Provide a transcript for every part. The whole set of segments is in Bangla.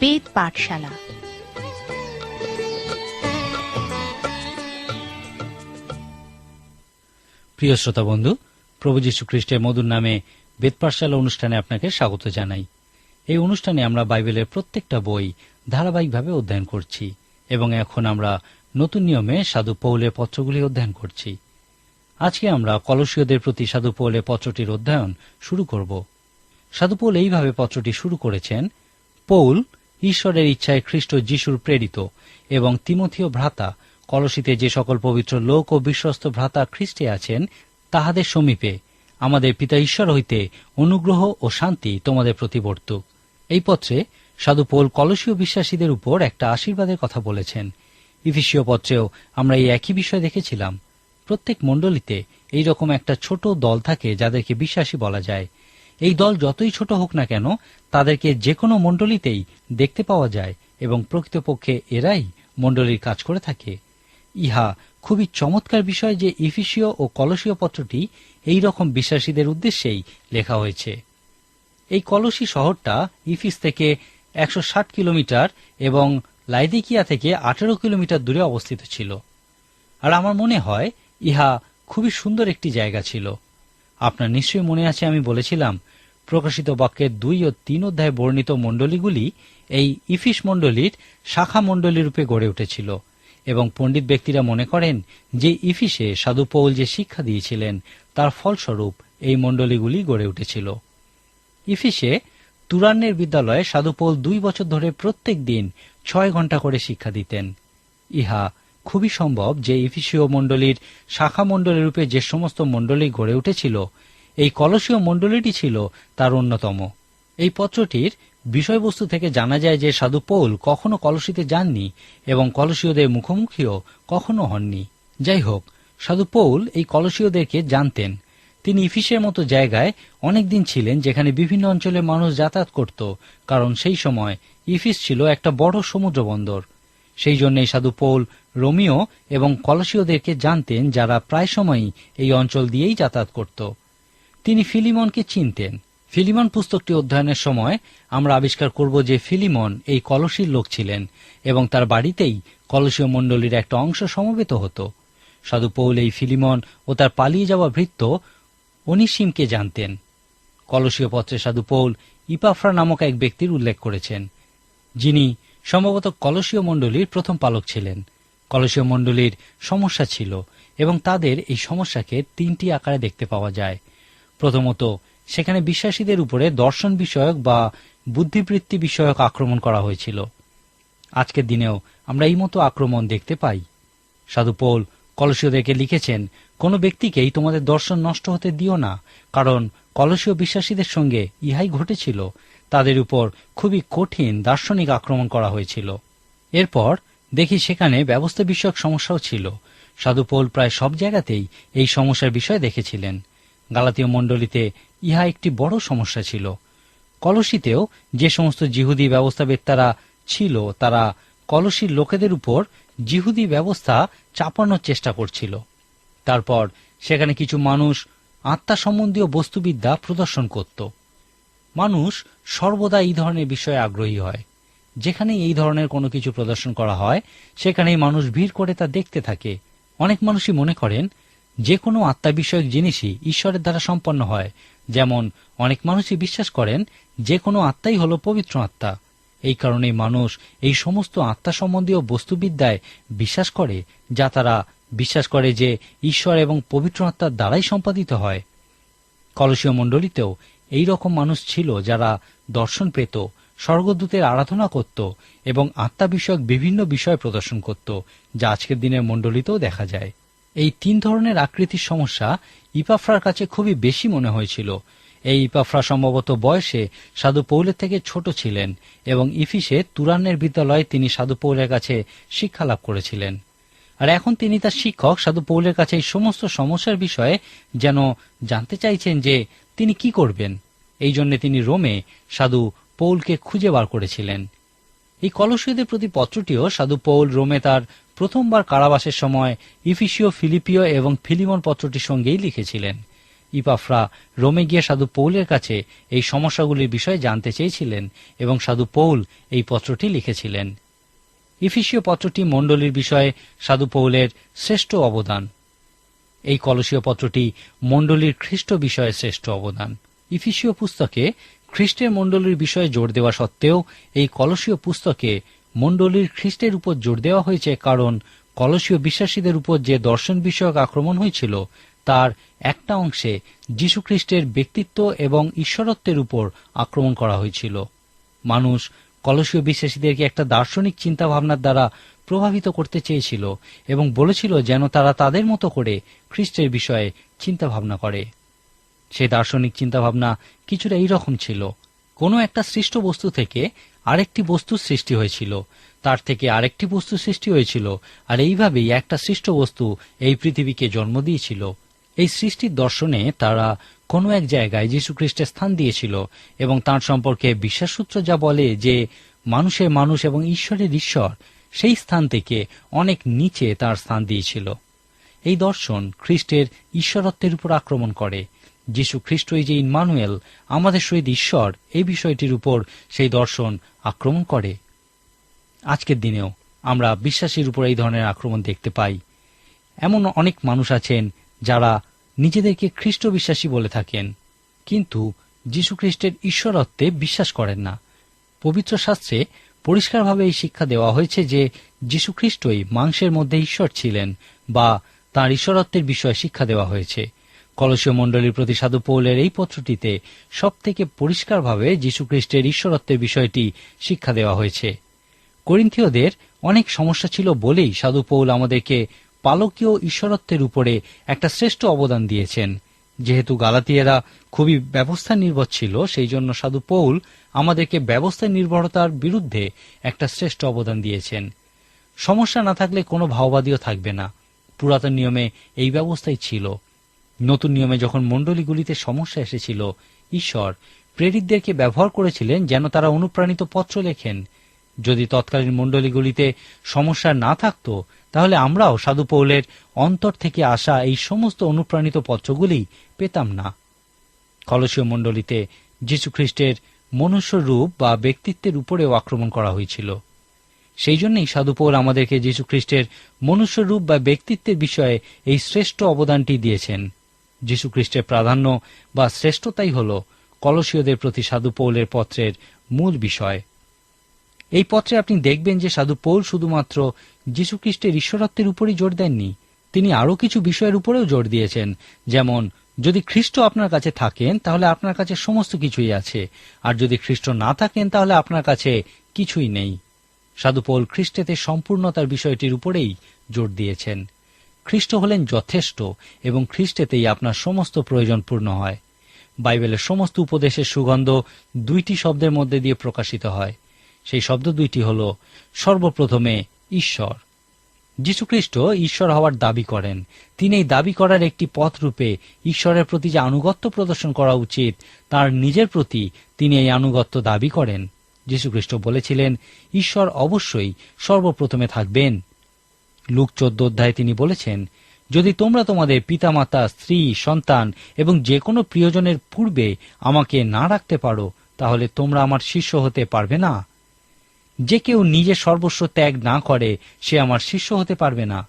বেদ পাঠশালা। প্রিয় শ্রোতা বন্ধু, প্রভু যীশু খ্রিস্টের মধুর নামে বেদ পাঠশালা অনুষ্ঠানে আপনাকে স্বাগত জানাই। এই অনুষ্ঠানে আমরা বাইবেলের প্রত্যেকটা বই ধারাবাহিকভাবে অধ্যয়ন করছি এবং এখন আমরা নতুন নিয়মে সাধু পৌলের পত্রগুলি অধ্যয়ন করছি। আজকে আমরা কলসীয়দের প্রতি সাধু পৌলের পত্রটির অধ্যয়ন শুরু করব। সাধু পৌল এইভাবে পত্রটি শুরু করেছেন, পৌল ঈশ্বরের ইচ্ছায় খ্রিস্ট যিশুর প্রেরিত এবং তিমথীয় ভ্রাতা, কলসিতে যে সকল পবিত্র লোক ও বিশ্বস্ত ভ্রাতা খ্রিস্টে আছেন, তাহাদের সমীপে আমাদের পিতা ঈশ্বর হইতে অনুগ্রহ ও শান্তি তোমাদের প্রতিবর্তুক এই পত্রে সাধু পোল কলসীয় বিশ্বাসীদের উপর একটা আশীর্বাদের কথা বলেছেন। ইফিসীয় পত্রেও আমরা এই একই বিষয় দেখেছিলাম। প্রত্যেক মণ্ডলীতে এই রকম একটা ছোট দল থাকে যাদেরকে বিশ্বাসী বলা যায়। এই দল যতই ছোট হোক না কেন, তাদেরকে যে কোনো মণ্ডলীতেই দেখতে পাওয়া যায় এবং প্রকৃতপক্ষে এরাই মণ্ডলীর কাজ করে থাকে। ইহা খুবই চমৎকার বিষয় যে ইফিসীয় ও কলসীয় পত্রটি এই রকম বিশ্বাসীদের উদ্দেশ্যেই লেখা হয়েছে। এই কলসী শহরটা ইফিস থেকে একশো ষাট কিলোমিটার এবং লাইদিকিয়া থেকে আঠেরো কিলোমিটার দূরে অবস্থিত ছিল। আর আমার মনে হয়, ইহা খুবই সুন্দর একটি জায়গা ছিল। আপনার নিশ্চয়ই মনে আছে, আমি বলেছিলাম, প্রকাশিত বাক্যের দুই ও তিন অধ্যায়ে বর্ণিত মণ্ডলীগুলি এই ইফিস মণ্ডলীর শাখা মণ্ডলী রূপে গড়ে উঠেছিল, এবং পণ্ডিত ব্যক্তিরা মনে করেন যে ইফিসে সাধু পৌল যে শিক্ষা দিয়েছিলেন, তার ফলস্বরূপ এই মণ্ডলীগুলি গড়ে উঠেছিল। ইফিসে তুরান্নের বিদ্যালয়ে সাধু পৌল দুই বছর ধরে প্রত্যেক দিন ছয় ঘণ্টা করে শিক্ষা দিতেন। ইহা খুবই সম্ভব যে ইফিসীয় মণ্ডলীর শাখা মণ্ডলী রূপে যে সমস্ত মণ্ডলী গড়ে উঠেছিল, এই কলসীয় মণ্ডলীটি ছিল তার অন্যতম। এই পত্রটির বিষয়বস্তু থেকে জানা যায় যে সাধু পৌল কখনো কলসিতে যাননি এবং কলসীয়দের মুখোমুখিও কখনো হননি। যাই হোক, সাধু পৌল এই কলসীয়দেরকে জানতেন। তিনি ইফিসের মতো জায়গায় অনেকদিন ছিলেন যেখানে বিভিন্ন অঞ্চলে মানুষ যাতায়াত করত, কারণ সেই সময় ইফিস ছিল একটা বড় সমুদ্র বন্দর সেই জন্যই সাধু পৌল, রোমিও এবং কলসীয়দেরকে জানতেন যারা প্রায় সময়ই এই অঞ্চল দিয়েই যাতায়াত করত। তিনি ফিলিমনকে চিনতেন। ফিলিমন পুস্তকটি অধ্যয়নের সময় আমরা আবিষ্কার করব যে ফিলিমন এই কলসীর লোক ছিলেন এবং তার বাড়িতেই কলসীয় মণ্ডলীর একটা অংশ সমবেত হতো। সাধু পৌল এই ফিলিমন ও তার পালিয়ে যাওয়া ভৃত্য অনিসিমকে জানতেন। কলসীয় পত্রে সাধু পৌল ইপাফ্রা নামক এক ব্যক্তির উল্লেখ করেছেন, যিনি সম্ভবত কলসীয় মণ্ডলীর প্রথম পালক ছিলেন। কলসীয় মণ্ডলীর সমস্যা ছিল এবং তাদের এই সমস্যাকে তিনটি আকারে দেখতে পাওয়া যায়। প্রথমত, সেখানে বিশ্বাসীদের উপরে দর্শন বিষয়ক বা বুদ্ধিবৃত্তি বিষয়ক আক্রমণ করা হয়েছিল। আজকের দিনেও আমরা এই মতো আক্রমণ দেখতে পাই। সাধু পৌল কলসীয়দেরকে লিখেছেন, কোনো ব্যক্তিকেই তোমাদের দর্শন নষ্ট হতে দিও না, কারণ কলসীয় বিশ্বাসীদের সঙ্গে ইহাই ঘটেছিল তাদের উপর খুবই কঠিন দার্শনিক আক্রমণ করা হয়েছিল। এরপর দেখি সেখানে ব্যবস্থা বিষয়ক সমস্যাও ছিল। সাধুপোল প্রায় সব জায়গাতেই এই সমস্যার বিষয় দেখেছিলেন। গালাতীয় মণ্ডলীতে ইহা একটি বড় সমস্যা ছিল। কলসিতেও যে সমস্ত জিহুদি ব্যবস্থাবেত্তারা ছিল, তারা কলসির লোকেদের উপর জিহুদি ব্যবস্থা চাপানোর চেষ্টা করছিল। তারপর সেখানে কিছু মানুষ আত্মা সম্বন্ধীয় বস্তুবিদ্যা প্রদর্শন করত। মানুষ সর্বদা এই ধরনের বিষয়ে আগ্রহী হয়। যেখানে এই ধরনের কোনো কিছু প্রদর্শন করা হয়, সেখানেই মানুষ ভিড় করে তা দেখতে থাকে। অনেক মানুষই মনে করেন, যে কোনো আত্মা বিষয়ক জিনিসই ঈশ্বরের দ্বারা সম্পন্ন হয়। যেমন, অনেক মানুষই বিশ্বাস করেন, যে কোনো আত্মাই হল পবিত্র আত্মা। এই কারণেই মানুষ এই সমস্ত আত্মা সম্বন্ধীয় বস্তুবিদ্যায় বিশ্বাস করে, যা তারা বিশ্বাস করে যে ঈশ্বর এবং পবিত্র আত্মার দ্বারাই সম্পাদিত হয়। কলসীয় মণ্ডলীতেও এই রকম মানুষ ছিল যারা দর্শন পেত, স্বর্গদূতের আরাধনা করত এবং আত্মা বিষয়ক বিভিন্ন বিষয় প্রদর্শন করত, যা আজকের দিনের মণ্ডলীতেও দেখা যায়। এই তিন ধরনের আকৃতির সমস্যা ইপাফ্রার কাছে খুবই বেশি মনে হয়েছিল। এই ইপাফ্রা সম্ভবত বয়সে সাধু পৌলের থেকে ছোট ছিলেন এবং ইফিসে তুরান্নের বিদ্যালয়ে তিনি সাধু পৌলের কাছে শিক্ষা লাভ করেছিলেন। আর এখন তিনি তার শিক্ষক সাধু পৌলের কাছে এই সমস্ত সমস্যার বিষয়ে যেন জানতে চাইছেন যে তিনি কি করবেন? এই জন্যে তিনি রোমে সাধু পৌলকে খুঁজে বার করেছিলেন। এই কলসীয়দের প্রতি পত্রটিও সাধু পৌল রোমে তার প্রথমবার কারাবাসের সময় ইফিসিও ফিলিপিও এবং ফিলিমন পত্রটির সঙ্গেই লিখেছিলেন। ইপাফ্রা রোমে গিয়ে সাধু পৌলের কাছে এই সমস্যাগুলির বিষয়ে জানতে চেয়েছিলেন এবং সাধু পৌল এই পত্রটি লিখেছিলেন। ইফিসীয় পত্রটি মণ্ডলীর বিষয়ে সাধু পৌলের শ্রেষ্ঠ অবদান। এই কলসীয় পত্রটি মণ্ডলীর খ্রিস্ট বিষয়ে শ্রেষ্ঠ অবদান। ইফিসীয় পুস্তকে খ্রিস্টের মণ্ডলীর বিষয়ে জোর দেওয়া সত্ত্বেও এই কলসীয় পুস্তকে মণ্ডলীর খ্রিস্টের উপর জোর দেওয়া হয়েছে কারণ কলসীয় বিশ্বাসীদের উপর যে দর্শন বিষয়ক আক্রমণ হয়েছিল, তার একটা অংশে যীশুখ্রিস্টের ব্যক্তিত্ব এবং ঈশ্বরত্বের উপর আক্রমণ করা হয়েছিল। মানুষ কলসীয় বিশ্বাসীদেরকে একটা দার্শনিক চিন্তাভাবনার দ্বারা প্রভাবিত করতে চেয়েছিল এবং বলেছিল যেন তারা তাদের মতো করে খ্রিস্টের বিষয়ে চিন্তাভাবনা করে। সেই দার্শনিক চিন্তাভাবনা কিছুটা এইরকম ছিল। কোনো একটা সৃষ্ট বস্তু থেকে আরেকটি বস্তুর সৃষ্টি হয়েছিল। তার থেকে আরেকটি বস্তু সৃষ্টি হয়েছিল। আর এইভাবেই একটা সৃষ্ট বস্তু এই পৃথিবীকে জন্ম দিয়েছিল। এই সৃষ্টির দর্শনে তারা কোনো এক জায়গায় যীশু খ্রিস্টের স্থান দিয়েছিল এবং তার সম্পর্কে বিশ্বাসসূত্র যা বলে যে মানুষের মানুষ এবং ঈশ্বরের ঈশ্বর, সেই স্থান থেকে অনেক নিচে তার স্থান দিয়েছিল। এই দর্শন খ্রিস্টের ঈশ্বরত্বের উপর আক্রমণ করে। যীশু খ্রিস্টই যে ইনমানুয়েল আমাদের সহিত ঈশ্বর, এই বিষয়টির উপর সেই দর্শন আক্রমণ করে। আজকের দিনেও আমরা বিশ্বাসীর উপর এই ধরনের আক্রমণ দেখতে পাই। এমন অনেক মানুষ আছেন যারা নিজেদেরকে খ্রিস্ট বিশ্বাসী বলে থাকেন। কিন্তু যীশু খ্রিস্টের ঈশ্বরত্বে বিশ্বাস করেন না। পবিত্র শাস্ত্রে পরিষ্কারভাবে এই শিক্ষা দেওয়া হয়েছে যে যীশু খ্রিস্টই মাংসের মধ্যে ঈশ্বর ছিলেন বা তাঁর ঈশ্বরত্বের বিষয়ে শিক্ষা দেওয়া হয়েছে। কলসীয় মণ্ডলীর প্রতি সাধু পৌলের এই পত্রটিতে সব থেকে পরিষ্কারভাবে যীশুখ্রিস্টের ঈশ্বরত্বের বিষয়টি শিক্ষা দেওয়া হয়েছে। করিন্থীয়দের অনেক সমস্যা ছিল বলেই সাধু পৌল আমাদেরকে পালকীয় ঈশ্বরত্বের উপরে একটা শ্রেষ্ঠ অবদান দিয়েছেন। যেহেতু গালাতিয়ারা খুবই ব্যবস্থা নির্ভর ছিল, সেই জন্য সাধু পৌল আমাদেরকে ব্যবস্থা নির্ভরতার বিরুদ্ধে একটা শ্রেষ্ঠ অবদান দিয়েছেন। সমস্যা না থাকলে কোনো ভাওবাদীও থাকবে না। পুরাতন নিয়মে এই ব্যবস্থাই ছিল। নতুন নিয়মে যখন মণ্ডলীগুলিতে সমস্যা এসেছিল, ঈশ্বর প্রেরিতদেরকে ব্যবহার করেছিলেন যেন তারা অনুপ্রাণিত পত্র লেখেন। যদি তৎকালীন মণ্ডলীগুলিতে সমস্যা না থাকত তাহলে আমরাও সাধু পৌলের অন্তর থেকে আসা এই সমস্ত অনুপ্রাণিত পত্রগুলি পেতাম না। কলসীয় মণ্ডলীতে যীশুখ্রিস্টের মনুষ্য রূপ বা ব্যক্তিত্বের উপরেও আক্রমণ করা হয়েছিল। সেই জন্যই সাধু পৌল আমাদেরকে যীশুখ্রিস্টের মনুষ্য রূপ বা ব্যক্তিত্বের বিষয়ে এই শ্রেষ্ঠ অবদানটি দিয়েছেন। যীশুখ্রিস্টের প্রাধান্য বা শ্রেষ্ঠতাই হল কলসীয়দের প্রতি সাধু পৌলের পত্রের মূল বিষয়। এই পত্রে আপনি দেখবেন যে সাধু পৌল শুধুমাত্র যীশুখ্রিস্টের ঈশ্বরত্বের উপরই জোর দেননি, তিনি আরও কিছু বিষয়ের উপরেও জোর দিয়েছেন। যেমন, যদি খ্রিস্ট আপনার কাছে থাকেন, তাহলে আপনার কাছে সমস্ত কিছুই আছে। আর যদি খ্রিস্ট না থাকেন, তাহলে আপনার কাছে কিছুই নেই। সাধু পৌল খ্রিস্টেতে সম্পূর্ণতার বিষয়টির উপরেই জোর দিয়েছেন। খ্রিস্ট হলেন যথেষ্ট, এবং খ্রিস্টেতেই আপনার সমস্ত প্রয়োজন পূর্ণ হয়। বাইবেলের সমস্ত উপদেশের সুগন্ধ দুইটি শব্দের মধ্যে দিয়ে প্রকাশিত হয়। সেই শব্দ দুইটি হল, সর্বপ্রথমে ঈশ্বর। যীশুখ্রিস্ট ঈশ্বর হওয়ার দাবি করেন। তিনি এই দাবি করার একটি পথ রূপে ঈশ্বরের প্রতি যে আনুগত্য প্রদর্শন করা উচিত, তার নিজের প্রতি তিনি এই আনুগত্য দাবি করেন। যীশুখ্রিস্ট বলেছিলেন, ঈশ্বর অবশ্যই সর্বপ্রথমে থাকবেন। লুক চোদ্দ অধ্যায়ে তিনি বলেছেন, যদি তোমরা তোমাদের পিতামাতা, স্ত্রী, সন্তান এবং যে কোনো প্রিয়জনের পূর্বে আমাকে না রাখতে পারো, তাহলে তোমরা আমার শিষ্য হতে পারবে না। যে কেউ নিজের সর্বস্ব ত্যাগ না করে, সে আমার শিষ্য হতে পারবে না।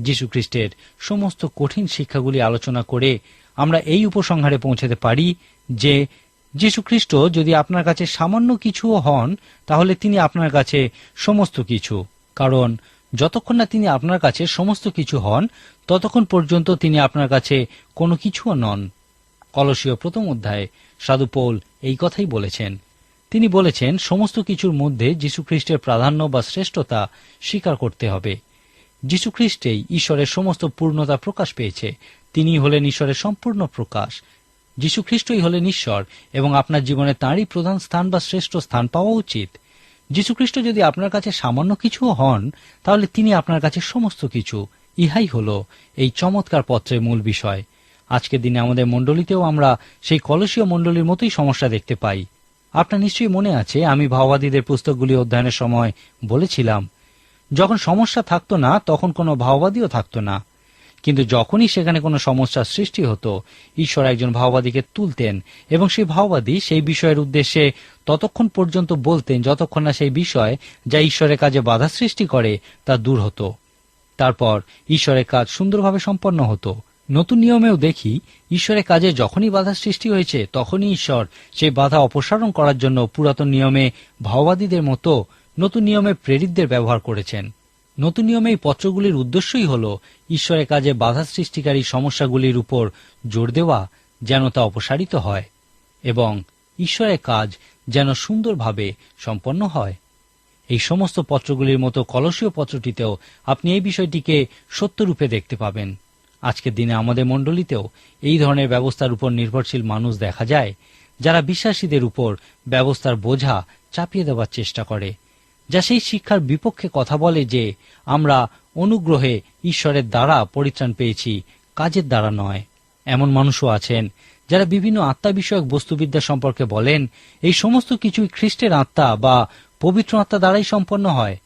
যীশুখ্রিস্টের সমস্ত কঠিন শিক্ষাগুলি আলোচনা করে আমরা এই উপসংহারে পৌঁছাতে পারি যে যীশুখ্রিস্ট যদি আপনার কাছে সামান্য কিছুও হন, তাহলে তিনি আপনার কাছে সমস্ত কিছু। কারণ, যতক্ষণ না তিনি আপনার কাছে সমস্ত কিছু হন, ততক্ষণ পর্যন্ত তিনি আপনার কাছে কোনো কিছুও নন। কলসীয় প্রথম অধ্যায়ে সাধু পৌল এই কথাই বলেছেন। তিনি বলেছেন, সমস্ত কিছুর মধ্যে যীশুখ্রিস্টের প্রাধান্য বা শ্রেষ্ঠতা স্বীকার করতে হবে। যীশুখ্রিস্টেই ঈশ্বরের সমস্ত পূর্ণতা প্রকাশ পেয়েছে। তিনি হলেন ঈশ্বরের সম্পূর্ণ প্রকাশ। যীশু খ্রিস্টই হলেন ঈশ্বর, এবং আপনার জীবনে তাঁরই প্রধান স্থান বা শ্রেষ্ঠ স্থান পাওয়া উচিত। যীশুখ্রিস্ট যদি আপনার কাছে সামান্য কিছু হন, তাহলে তিনি আপনার কাছে সমস্ত কিছু। ইহাই হল এই চমৎকার পত্রের মূল বিষয়। আজকের দিনে আমাদের মণ্ডলীতেও আমরা সেই কলসীয় মণ্ডলীর মতোই সমস্যা দেখতে পাই। আপনার নিশ্চয়ই মনে আছে, আমি ভাওবাদীদের পুস্তকগুলি অধ্যয়নের সময় বলেছিলাম, যখন সমস্যা থাকতো না, তখন কোনো ভাওবাদীও থাকতো না। কিন্তু যখনই সেখানে কোনো সমস্যার সৃষ্টি হতো, ঈশ্বর একজন ভাওবাদীকে তুলতেন, এবং সেই ভাওবাদী সেই বিষয়ের উদ্দেশ্যে ততক্ষণ পর্যন্ত বলতেন, যতক্ষণ না সেই বিষয় যা ঈশ্বরের কাজে বাধা সৃষ্টি করে তা দূর হতো। তারপর ঈশ্বরের কাজ সুন্দরভাবে সম্পন্ন হতো। নতুন নিয়মেও দেখি ঈশ্বরের কাজে যখনই বাধা সৃষ্টি হয়েছে, তখনই ঈশ্বর সেই বাধা অপসারণ করার জন্য পুরাতন নিয়মে ভাওবাদীদের মতো নতুন নিয়মে প্রেরিতদের ব্যবহার করেছেন। নতুন নিয়মে এই পত্রগুলির উদ্দেশ্যই হল ঈশ্বরের কাজে বাধা সৃষ্টিকারী সমস্যাগুলির উপর জোর দেওয়া, যেন তা অপসারিত হয়, এবং ঈশ্বরের কাজ যেন সুন্দরভাবে সম্পন্ন হয়। এই সমস্ত পত্রগুলির মতো কলসীয় পত্রটিতেও আপনি এই বিষয়টিকে সত্যরূপে দেখতে পাবেন। আজকের দিনে আমাদের মণ্ডলীতেও এই ধরনের ব্যবস্থার উপর নির্ভরশীল মানুষ দেখা যায়, যারা বিশ্বাসীদের উপর ব্যবস্থার বোঝা চাপিয়ে দেওয়ার চেষ্টা করে, যা সেই শিক্ষার বিপক্ষে কথা বলে যে, আমরা অনুগ্রহে ঈশ্বরের দ্বারা পরিত্রাণ পেয়েছি, কাজের দ্বারা নয়। এমন মানুষও আছেন, যারা বিভিন্ন আত্মা বিষয়ক বস্তুবিদ্যা সম্পর্কে বলেন, এই সমস্ত কিছুই খ্রিস্টের আত্মা বা পবিত্র আত্মা দ্বারাই সম্পন্ন হয়।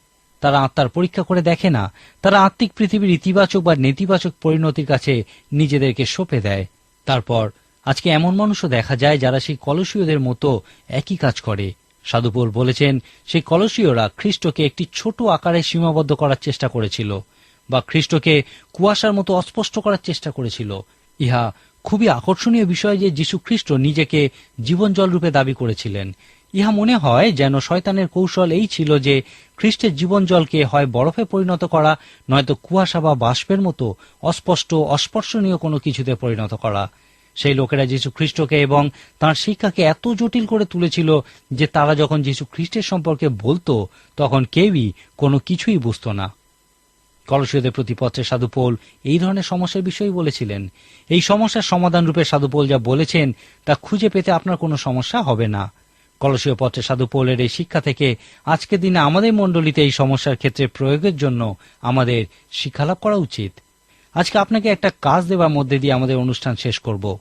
তারা আত্মার পরীক্ষা করে দেখে না। তারা আত্মিক পৃথিবীর ইতিবাচক বা নেতিবাচক পরিণতির কাছে নিজেদেরকে সঁপে দেয়। তারপর, আজকে এমন মানুষও দেখা যায় যারা সেই কলসীয়দের মতো একই কাজ করে। সাধুপোল বলেছেন, সেই কলসীয়রা খ্রিস্টকে একটি ছোট আকারে সীমাবদ্ধ করার চেষ্টা করেছিল বা খ্রিস্টকে কুয়াশার মতো অস্পষ্ট করার চেষ্টা করেছিল। ইহা খুবই আকর্ষণীয় বিষয় যে যীশু খ্রিস্ট নিজেকে জীবন জল রূপে দাবি করেছিলেন। ইহা মনে হয় যেন শয়তানের কৌশল এই ছিল যে খ্রিস্টের জীবন জলকে হয় বরফে পরিণত করা, নয়তো কুয়াশা বা বাষ্পের মতো অস্পষ্ট, অস্পর্শনীয় কোনো কিছুতে পরিণত করা। সেই লোকেরা যীশু খ্রিস্টকে এবং তাঁর শিক্ষাকে এত জটিল করে তুলেছিল যে তারা যখন যীশু খ্রিস্টের সম্পর্কে বলতো, তখন কেউই কোনো কিছুই বুঝতো না। কলসীয়দের প্রতিপত্রে সাধুপোল এই ধরনের সমস্যার বিষয়ই বলেছিলেন। এই সমস্যার সমাধান রূপে সাধুপোল যা বলেছেন, তা খুঁজে পেতে আপনার কোনো সমস্যা হবে না। কলসীয় পত্রে সাধুপোলের এই শিক্ষা থেকে আজকের দিনে আমাদের মণ্ডলীতে এই সমস্যার ক্ষেত্রে প্রয়োগের জন্য আমাদের শিক্ষালাভ করা উচিত। আজকে আপনাকে একটা কাজ দেওয়ার মধ্যে দিয়ে আমাদের অনুষ্ঠান শেষ করব।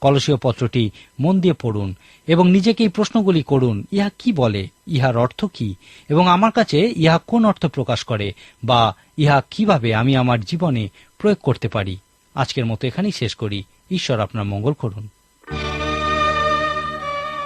কলসীয় পত্রটি মন দিয়ে পড়ুন এবং নিজেকে এই প্রশ্নগুলি করুন, ইহা কি বলে, ইহার অর্থ কি? এবং আমার কাছে ইহা কোন অর্থ প্রকাশ করে বা ইহা কীভাবে আমি আমার জীবনে প্রয়োগ করতে পারি? আজকের মতো এখানেই শেষ করি। ঈশ্বর আপনার মঙ্গল করুন।